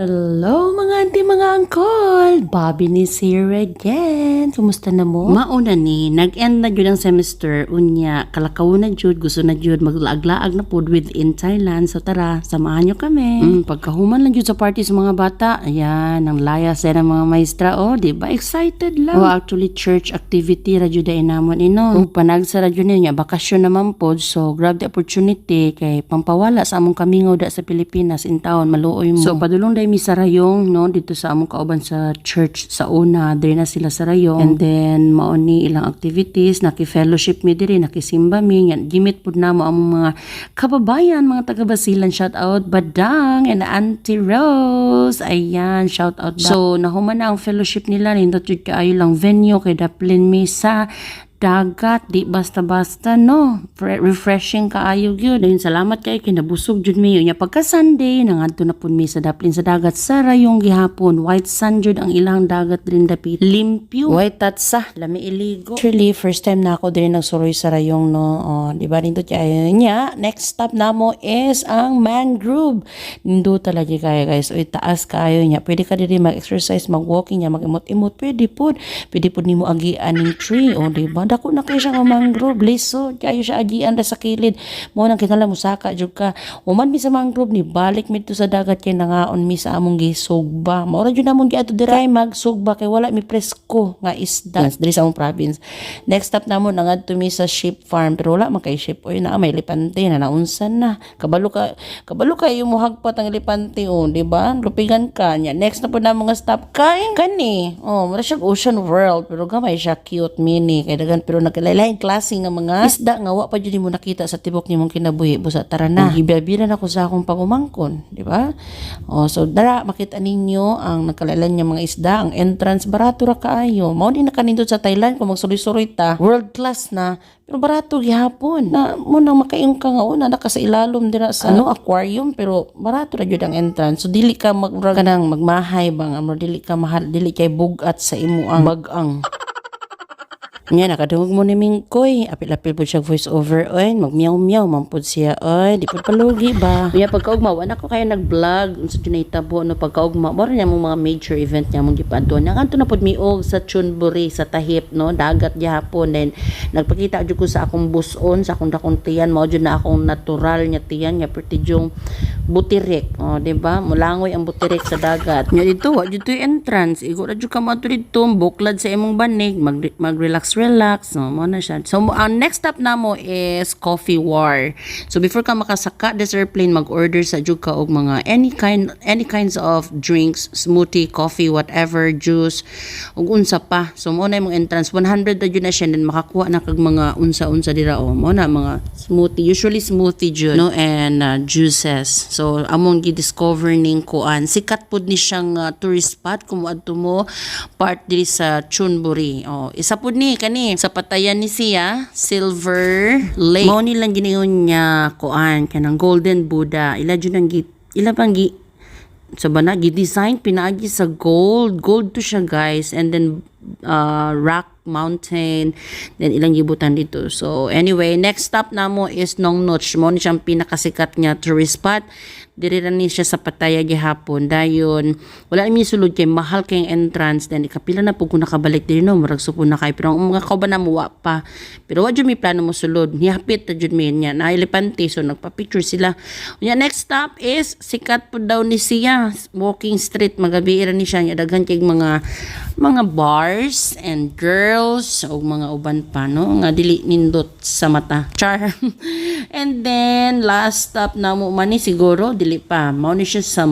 Hello mga auntie, mga uncle! Bobby ni here again. Kumusta na mo? Mauna ni, nag-end na jud ang semester. Unya, kalakaw na jud, gusto na jud maglaag-laag na pod within Thailand. So tara, samahan nyo kami. Mm, pagkahuman lang jud sa party sa mga bata. Ayan, ang layas din ang mga maestra. Oh, di ba? Excited lang. Oh, actually, church activity ra jud ay namon ino. Kung panagsa ra jud niya, bakasyon naman pod. So, grab the opportunity kay pampawala sa among kamingaw da sa Pilipinas in town, maluoy mo. So, padulong dahil mi sa no dito sa among kauban sa church sa una diri na sila sa rayong. And then mao ni ilang activities naki-fellowship mi diri nakisimba mi yan gimit pud namo among mga kababayan mga taga Basilan shout out Badang and Auntie Rose. Ayan shout out so nahuman na ang fellowship nila nindot jud kaayo lang venue kay daplin mi sa dagat di basta-basta no? Fre- refreshing kaayo gyud ayun salamat kay kinabusog jud mi nya pagka Sunday nangadto na pud mi sa daplin sa dagat. Sa rayong gihapon white sand jud ang ilang dagat rin dapit. Limpyo. White tatsa lami iligo. Actually first time na ako din nagsuroy sa rayong no? Oh, di ba nindot kay nya next stop namo is ang mangrove. Nindo talaga kaya guys. Oy taas kayo nya pwede ka diri mag-exercise mag-walking nya mag-imot-imot. Pwede pud pwede pud nimo agian ning tree. O di ba dako na kayo siya nga mangrove liso kayo siya agian ra sa kilid. Mo nang kinala musaka jud ka. Human mi sa mangrove ni balik mi to sa dagat kay nangaon mi sa among gisugba. Mao ra jud namon giadto diri kay magsugba kay wala mi presko nga isda diri sa among province. Next stop namon nangadto mi sa sheep farm pero wala man kay sheep. Oy na may lipante na naunsan na. Kabalo ka kabalo kayo mo hagpat ang lipante o di ba? Lupigan ka nya next na po na mga stop. Kay kani oh mura siya ocean world pero gamay siya cute mini. Kay dagan pero nagkalain klase nga mga isda nga wa pa jud mo nakita sa tibok nimong kinabuhi. Busa tara na. Hibabiran ako sa akong pagumangkon di ba? Oh so dara makita ninyo ang nagkalailan niya mga isda. Ang entrance barato ra kaayo. Mao din nakanindot sa Thailand kung magsuloy-suloy ta. World class na. Pero barato gihapon. Na mo nang makaing ka nga una naka sa ilalom dira sa ano aquarium? Pero barato ra jud ang entrance. So dili ka mag kanang magmahay bang amo dili ka mahal dili kay bugat sa imo ang bagang Nya nakadungog mo ni Mingkoy. Apil-apil po siya voice over. Oy, magmiyaw-miyaw man siya. Oy, di po palugi ba? Nya pagkaugma, wala ko kaya nag-vlog sa Junaytabo no pagkaugma. Moro niya mong mga major event niya mong gipadon. Nga kanto na pod miog sa Chunburi sa Tahip no, dagat gihapon then nagpakita jud ko sa akong buson sa akong dakong tiyan mao jud na akong natural nya tiyan nya pertidyong butirik. O, di ba? Mulangoy ang butirik sa dagat. Nya dito, wa jud to yung entrance. Igo ra jud ka mo dito, buklad sa imong banig, mag mag-relax relax no mo na siya. So mo- ang next stop namo is coffee war. So before ka makasaka this airplane mag-order sa jud ka og mga any kind any kinds of drinks, smoothie, coffee, whatever, juice ug unsa pa. So mo na imong entrance 100 na jud na siya then makakuha na kag mga unsa-unsa dira o mo na mga smoothie, usually smoothie jud no and uh, juices. So among gi-discover ning kuan sikat pud ni siyang uh, tourist spot kung adto mo part diri sa Chunburi. Oh, isa pud ni kani sa patayan ni siya Silver Lake. Mao ni lang giniyon niya kuan kanang Golden Buddha. Ila jud ang ila pang gi sa bana gi-design pinaagi sa gold. Gold to siya guys and then uh, rock mountain then ilang gibutan dito. So anyway next stop namo is Nong Notch. Mo ni siyang pinakasikat nga tourist spot. Diri ra ni siya sa Pattaya gihapon dayon wala mi sulod kay mahal kay entrance. Then ikapila na pug nakabalik diri no? Murag supo na kay pero ang mga kauban na mo wa pa. Pero wa jud mi plano mo sulod. Nihapit ta jud mi niya na elepante. So nagpa-picture sila. Unya next stop is sikat po daw ni siya. Walking street. Magabi ra ni siya. Daghan kay mga mga bars and girls o mga uban pa no? Nga dili nindot sa mata. Char and then last stop na mo man siguro dili pa. Mao ni siya sa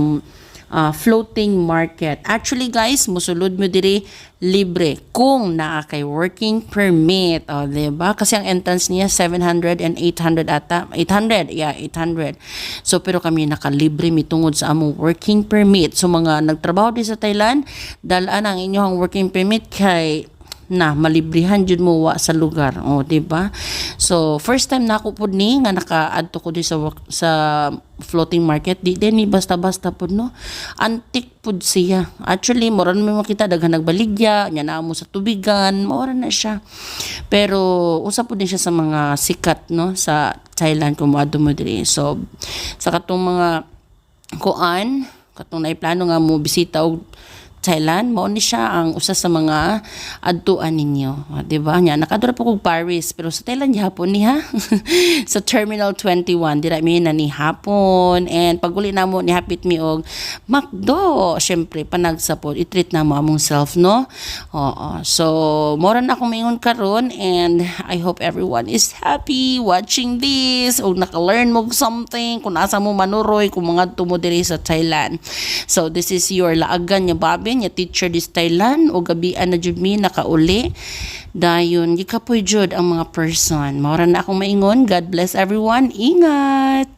uh, floating market. Actually guys musulod mo diri libre kung naa kay working permit. O di ba kasi ang entrance niya 700 and 800 ata. 800 yeah 800 so pero kami nakalibre mitungod sa among working permit. So mga nagtrabaho di sa Thailand dalaan ang inyong working permit kay na malibrihan jud mo wa sa lugar. O di ba so first time na ako pud ni nga naka-adto ko di sa sa floating market. Di din ni basta-basta pud no? Antik pud siya. Actually mora na may makita daghan nagbaligya nya na mo sa tubigan mora na siya. Pero usa pud din siya sa mga sikat no? Sa Thailand kung moadto mo diri so sa katong mga kuan katong naiplano nga mo bisita og Thailand mao ni siya ang usa sa mga adtuan ninyo di ba? Nya nakadura po kog Paris pero sa Thailand gihapon ni ha? Sa Terminal 21 dira mi na ni hapon and paguli namo ni hapit mi og McDo. Syempre panagsapod i-treat na mo among self no? Oo so mora na akong maingon karon and I hope everyone is happy watching this o naka-learn mo something kung asa mo manuroy kung mga tumo diri sa Thailand. So this is your laagan nya babi nya teacher this Thailand o gabian na jud nakauli. Dayon gikapoy jud ang mga person. Mora na akong maingon. God bless everyone. Ingat